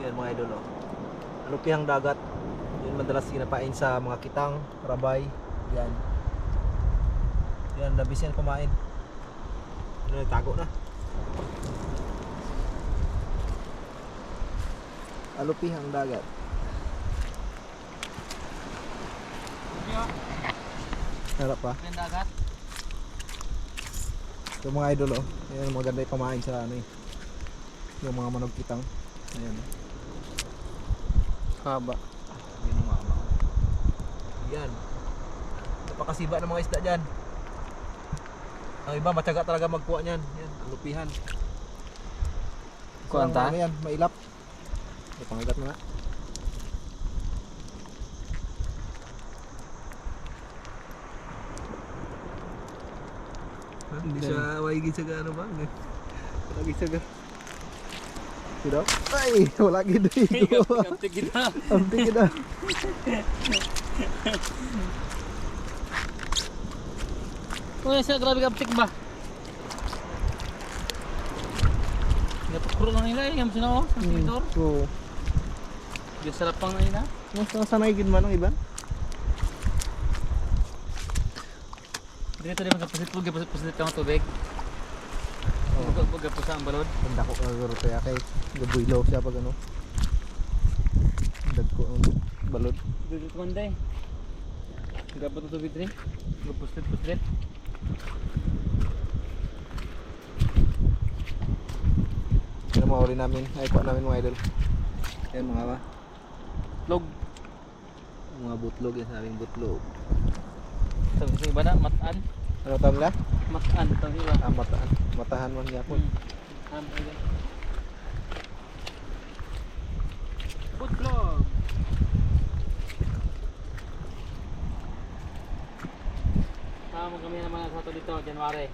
Yan mga idol oh. Alupihang dagat. Yun madalas kinapain sa mga kitang, rabay. Yan. Yan, labis yan kumain. Ano, tago na. Alupihang dagat. Harap pa. Yung dagat. Yung mga idol oh. Ayan, maganda yung pamain sa ano eh. Yung mga manog kitang. Ayan. Haba. Yan ang mama. Yan. Napakasiba ng mga isda dyan. Ang iba matyaga talaga magkuha niyan. Yan, lupihan. Kuhaan ta? Ano yan, mailap. May pangagat na nga. Hindi siya maigit sa ano ba? Lagi sa Tidak? Ay, wala gid dito. Kaptik kita. Ang tingin na. Uy, sa grabe kaptik ba? Napakuro lang nila eh. Yung sinaw, sa tinidor. Oo. Yung sarap pang nila. Mas nasanay gid man ang iban. Dito rin magkapasit po, gapasit ka ng tubig. Oo. Magkapos sa ang balod. Tanda ko kagaro kaya kay gabuilo siya pag ano. Dagko ang balod. Dito ko manday. Gapot ng tubig rin. Gapuslit-puslit. Yan ang mga uli namin. Ay, pa namin mga idol. Yan mga ba? Log. Mga butlog yan sabing butlog. Sabi sa iba na, mataan. Ano tawag nila? Mataan. Sa iba. Ah, mataan. Matahan man yapon. Hmm. Ah, ayun. Butlog. Tama kami naman sa ito dito, January.